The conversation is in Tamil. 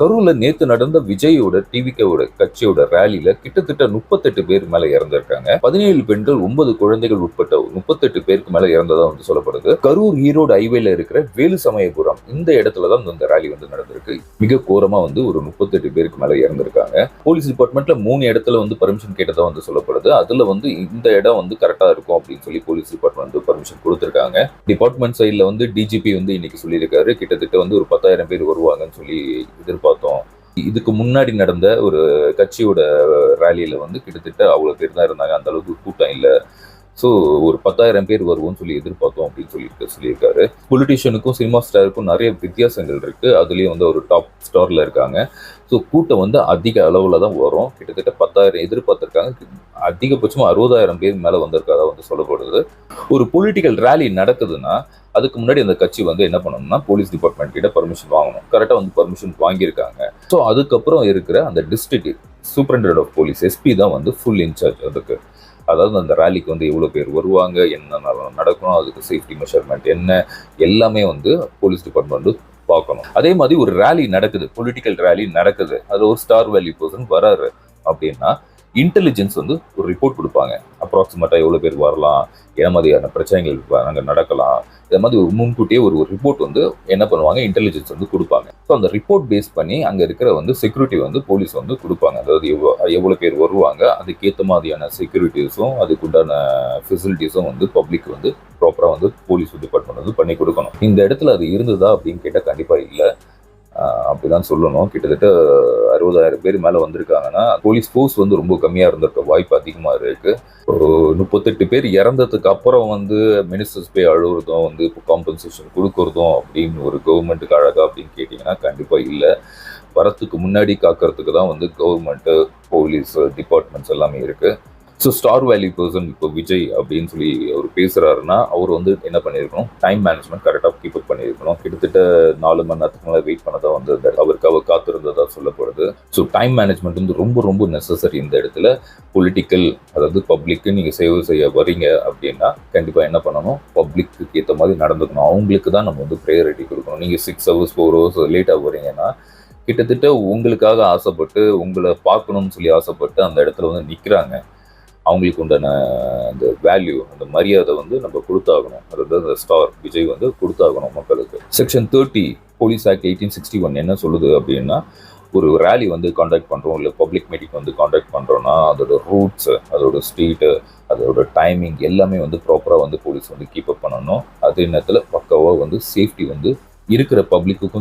கரூர்ல நேத்து நடந்த விஜயோட டிவிகேவோட கட்சியோட ரேலியில கிட்டத்தட்ட முப்பத்தெட்டு பேர் மேல இறந்திருக்காங்க. பதினேழு பெண்கள் ஒன்பது குழந்தைகள் உட்பட்ட முப்பத்தெட்டு பேருக்கு மேல இறந்ததா வந்து சொல்லப்படுது. கரூர் ஈரோடு ஹைவேல இருக்கிற வேலு சமயபுரம் இந்த இடத்துல தான் இந்த ரேலி வந்து நடந்திருக்கு. மிக கோரமா வந்து ஒரு முப்பத்தெட்டு பேருக்கு மேல இறந்திருக்காங்க. போலீஸ் டிபார்ட்மெண்ட்ல மூணு இடத்துல வந்து பர்மிஷன் கேட்டதா வந்து சொல்லப்படுது. அதுல வந்து இந்த இடம் வந்து கரெக்டா இருக்கும் அப்படின்னு சொல்லி போலீஸ் டிபார்ட்மெண்ட் வந்து பர்மிஷன் கொடுத்திருக்காங்க. டிபார்ட்மெண்ட் சைடுல வந்து டிஜிபி வந்து இன்னைக்கு சொல்லியிருக்காரு. கிட்டத்தட்ட வந்து ஒரு பத்தாயிரம் பேர் வருவாங்கன்னு சொல்லி பார்த்தோம். இதுக்கு முன்னாடி நடந்த ஒரு கட்சியோட ரேலியில வந்து கிட்டத்தட்ட அவ்வளோ பேர் தான் இருந்தாங்க. அந்த அளவுக்கு கூட்டம் இல்லை. ஸோ ஒரு பத்தாயிரம் பேர் வருவோம்னு சொல்லி எதிர்பார்த்தோம் அப்படின்னு சொல்லிட்டு சொல்லியிருக்காரு. பொலிட்டிஷியனுக்கும் சினிமா ஸ்டாருக்கும் நிறைய வித்தியாசங்கள் இருக்கு. அதுலேயும் வந்து ஒரு டாப் ஸ்டார்ல இருக்காங்க. ஸோ கூட்டம் வந்து அதிக அளவில் தான் வரும். கிட்டத்தட்ட பத்தாயிரம் எதிர்பார்த்துருக்காங்க. அதிகபட்சமாக அறுபதாயிரம் பேர் மேலே வந்திருக்காதா வந்து சொல்லப்படுது. ஒரு பொலிட்டிக்கல் ரேலி நடக்குதுன்னா அதுக்கு முன்னாடி அந்த கட்சி வந்து என்ன பண்ணணும்னா போலீஸ் டிபார்ட்மெண்ட் கிட்ட பர்மிஷன் வாங்கணும். கரெக்டாக வந்து பர்மிஷன் வாங்கியிருக்காங்க. ஸோ அதுக்கப்புறம் இருக்கிற அந்த district superintendent of police SP தான் வந்து ஃபுல் இன்சார்ஜ் அதுக்கு. அதாவது அந்த ரேலிக்கு வந்து எவ்வளோ பேர் வருவாங்க என்ன நடக்கணும் அதுக்கு சேஃப்டி மெஷர்மெண்ட் என்ன எல்லாமே வந்து போலீஸ் டிபார்ட்மெண்ட் பார்க்கணும். அதே மாதிரி ஒரு ரேலி நடக்குது பொலிட்டிக்கல் ரேலி நடக்குது. அது ஒரு ஸ்டார் வேல்யூ பர்சன் வராரு அப்படின்னா இன்டெலிஜென்ஸ் வந்து ஒரு ரிப்போர்ட் கொடுப்பாங்க. அப்ராக்சிமேட்டாக எவ்வளோ பேர் வரலாம் என்ன மாதிரியான பிரச்சனைகள் அங்கே நடக்கலாம் இந்த மாதிரி ஒரு முன்கூட்டியே ஒரு ஒரு ரிப்போர்ட் வந்து என்ன பண்ணுவாங்க? இன்டெலிஜென்ஸ் வந்து கொடுப்பாங்க. ஸோ அந்த ரிப்போர்ட் பேஸ் பண்ணி அங்கே இருக்கிற வந்து செக்யூரிட்டி வந்து போலீஸ் வந்து கொடுப்பாங்க. அதாவது எவ்வளோ எவ்வளோ பேர் வருவாங்க அதுக்கேற்ற மாதிரியான செக்யூரிட்டிஸும் அதுக்குண்டான ஃபெசிலிட்டிஸும் வந்து பப்ளிக் வந்து ப்ராப்பராக வந்து போலீஸ் டிபார்ட்மெண்ட் வந்து பண்ணி கொடுக்கணும். இந்த இடத்துல அது இருந்ததா அப்படின்னு கேட்டால் கண்டிப்பாக இல்லை. அப்படிதான் சொல்லணும். கிட்டத்தட்ட அறுபதாயிரம் பேர் மேலே வந்திருக்காங்கன்னா போலீஸ் ஃபோர்ஸ் வந்து ரொம்ப கம்மியாக இருந்திருக்க வாய்ப்பு அதிகமாக இருக்குது ஒரு முப்பத்தெட்டு பேர் இறந்ததுக்கு அப்புறம் வந்து மினிஸ்டர்ஸ் போய் அழுகுறதும் வந்து இப்போ காம்பன்சேஷன் கொடுக்குறதும் அப்படின்னு ஒரு கவர்மெண்ட்டுக்கு அழகா அப்படின்னு கேட்டிங்கன்னா கண்டிப்பாக இல்லை. வரத்துக்கு முன்னாடி காக்கிறதுக்கு தான் வந்து கவர்மெண்ட்டு போலீஸ் டிபார்ட்மெண்ட்ஸ் எல்லாமே இருக்குது ஸோ ஸ்டார் வேல்யூ பர்சன் இப்போ விஜய் அப்படின்னு சொல்லி அவர் பேசுகிறாருன்னா அவர் வந்து என்ன பண்ணியிருக்கணும் டைம் மேனேஜ்மெண்ட் கரெக்டாக கீப் அப் பண்ணியிருக்கணும் கிட்டத்தட்ட நாலு மணி நேரத்துக்கு மேலே வெயிட் பண்ணதாக வந்து அவருக்கு அவர் காத்திருந்ததாக சொல்லப்படுது. ஸோ டைம் மேனேஜ்மெண்ட் வந்து ரொம்ப ரொம்ப நெசசரி இந்த இடத்துல. பொலிட்டிக்கல் அதாவது பப்ளிக்கு நீங்கள் சேவை செய்ய வரீங்க அப்படின்னா கண்டிப்பாக என்ன பண்ணணும்? பப்ளிக்கு ஏற்ற மாதிரி நடந்துக்கணும். அவங்களுக்கு தான் நம்ம வந்து ப்ரையாரிட்டி கொடுக்கணும். நீங்கள் சிக்ஸ் ஹவர்ஸ் ஃபோர் ஹவர்ஸ் லேட்டாக வரீங்கன்னா கிட்டத்தட்ட உங்களுக்காக ஆசைப்பட்டு உங்களை பார்க்கணும்னு சொல்லி ஆசைப்பட்டு அந்த இடத்துல வந்து நிற்கிறாங்க அவங்களுக்கு உண்டான அந்த வேல்யூ அந்த மரியாதை வந்து நம்ம கொடுத்தாகணும். அதாவது அந்த ஸ்டார் விஜய் வந்து கொடுத்தாகணும் மக்களுக்கு. Section thirty police act eighteen sixty one என்ன சொல்லுது அப்படின்னா ஒரு ரேலி வந்து காண்டாக்ட் பண்ணுறோம் இல்லை பப்ளிக் மீட்டிங் வந்து காண்டாக்ட் பண்ணுறோன்னா அதோட ரூட்ஸு அதோட ஸ்ட்ரீட்டு அதோட டைமிங் எல்லாமே வந்து ப்ராப்பராக வந்து போலீஸ் வந்து கீப் அப் பண்ணணும். அதே நேரத்தில் பக்காவாக வந்து சேஃப்டி வந்து இருக்கிற பப்ளிக்குக்கும்